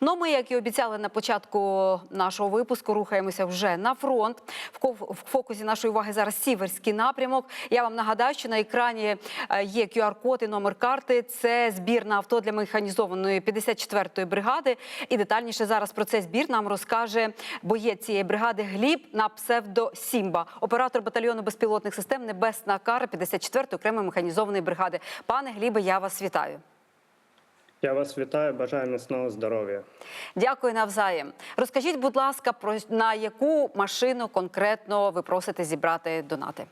Ну, ми, як і обіцяли на початку нашого випуску, рухаємося вже на фронт. В фокусі нашої уваги зараз сіверський напрямок. Я вам нагадаю, що на екрані е, є QR-код і номер карти. Це збір на авто для механізованої 54-ї бригади. І детальніше зараз про цей збір нам розкаже боєць цієї бригади Гліб на псевдо Сімба, оператор батальйону безпілотних систем Небесна кара 54-ї окремої механізованої бригади. Пане Глібе, я вас вітаю. Я вас вітаю, бажаю міцного здоров'я. Дякую навзаєм. Розкажіть, будь ласка, про на яку машину конкретно ви просите зібрати донати?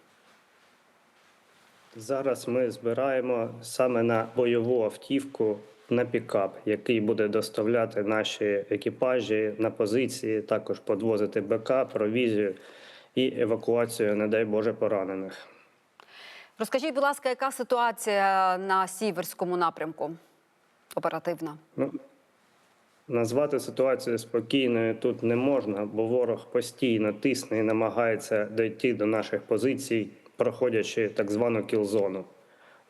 Зараз ми збираємо саме на бойову автівку на пікап, який буде доставляти наші екіпажі на позиції, також подвозити БК, провізію і евакуацію, не дай Боже, поранених. Розкажіть, будь ласка, яка ситуація на сіверському напрямку оперативна? Ну, назвати ситуацію спокійною тут не можна, бо ворог постійно тисне і намагається дійти до наших позицій, проходячи так звану кілзону.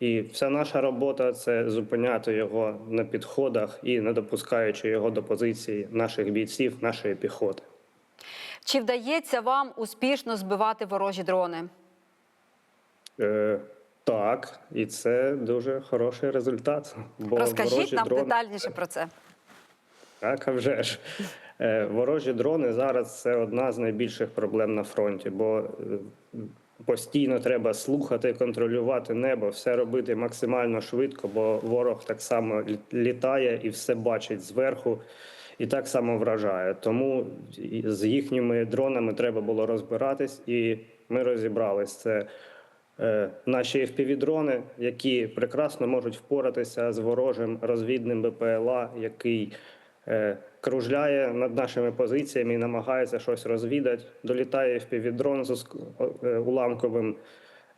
І вся наша робота це зупиняти його на підходах і не допускаючи його до позиції наших бійців, нашої піхоти. Чи вдається вам успішно збивати ворожі дрони? Е, так, і це дуже хороший результат. Бо Розкажіть нам дрони... детальніше про це. Так, а вже ж. Е, Ворожі дрони зараз це одна з найбільших проблем на фронті, бо е, постійно треба слухати, контролювати небо, все робити максимально швидко, бо ворог так само літає і все бачить зверху. І так само вражає. Тому з їхніми дронами треба було розбиратись, і ми розібрались. Це наші FPV-дрони, які прекрасно можуть впоратися з ворожим розвідним БПЛА, який е, кружляє над нашими позиціями і намагається щось розвідати. Долітає FPV-дрон з е, уламковим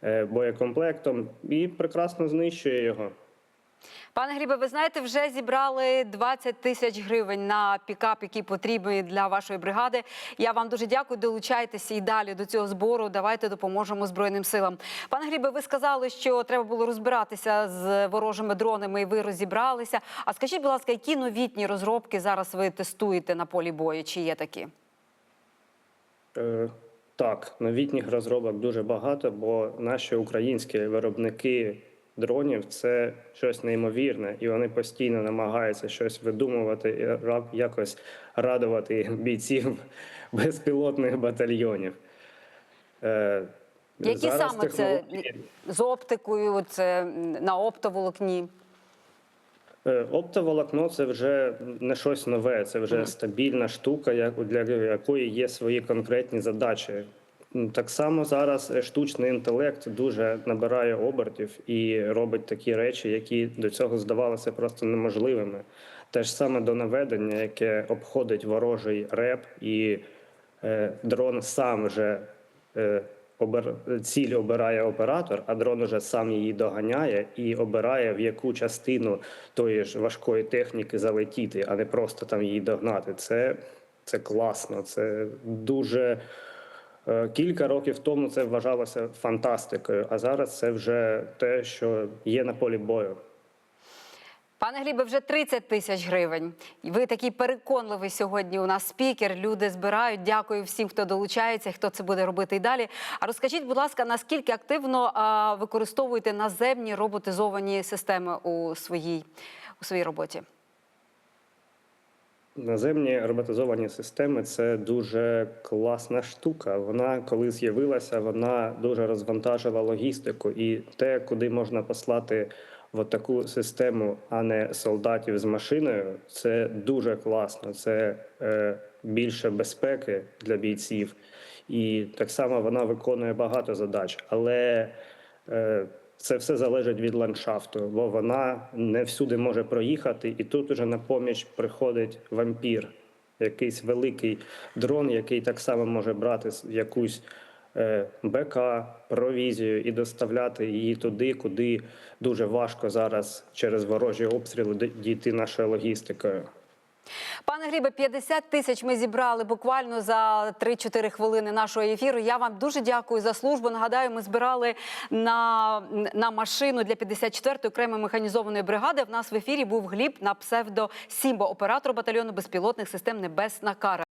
е, боєкомплектом і прекрасно знищує його. Пане Грібе, ви знаєте, вже зібрали 20 тисяч гривень на пікап, який потрібний для вашої бригади. Я вам дуже дякую. Долучайтеся і далі до цього збору. Давайте допоможемо Збройним силам. Пане Грібе, ви сказали, що треба було розбиратися з ворожими дронами, і ви розібралися. А скажіть, будь ласка, які новітні розробки зараз ви тестуєте на полі бою? Чи є такі? Е, Так, новітніх розробок дуже багато, бо наші українські виробники дронів це щось неймовірне, і вони постійно намагаються щось видумувати і якось радувати бійців безпілотних батальйонів. Е, Які зараз саме це з оптикою? Це на оптоволокні? Е, Оптоволокно це вже не щось нове, це вже стабільна штука, для якої є свої конкретні задачі. Так само зараз е, штучний інтелект дуже набирає обертів і робить такі речі, які до цього здавалися просто неможливими. Те ж саме до наведення, яке обходить ворожий реп, і е, дрон сам вже е, обер... ціль обирає оператор, а дрон уже сам її доганяє і обирає, в яку частину тої ж важкої техніки залетіти, а не просто там її догнати. Це, це класно, це дуже. Е, Кілька років тому це вважалося фантастикою, а зараз це вже те, що є на полі бою. Пане Глібе, вже 30 тисяч гривень. Ви такий переконливий сьогодні. У нас спікер. Люди збирають. Дякую всім, хто долучається, хто це буде робити і далі. А розкажіть, будь ласка, наскільки активно використовуєте наземні роботизовані системи у своїй у своїй роботі? Наземні роботизовані системи це дуже класна штука. Вона, коли з'явилася, вона дуже розвантажила логістику. І те, куди можна послати в таку систему, а не солдатів з машиною, це дуже класно. Це е, більше безпеки для бійців. І так само вона виконує багато задач. Але е, це все залежить від ландшафту, бо вона не всюди може проїхати, і тут уже на поміч приходить вампір, якийсь великий дрон, який так само може брати якусь е, БК, провізію і доставляти її туди, куди дуже важко зараз через ворожі обстріли дійти нашою логістикою. Пане Глібе, 50 тисяч ми зібрали буквально за 3-4 хвилини нашого ефіру. Я вам дуже дякую за службу. Нагадаю, ми збирали на, на машину для 54-ї окремої механізованої бригади. В нас в ефірі був Гліб на псевдо Сімбо, оператор батальйону безпілотних систем Небесна Кара.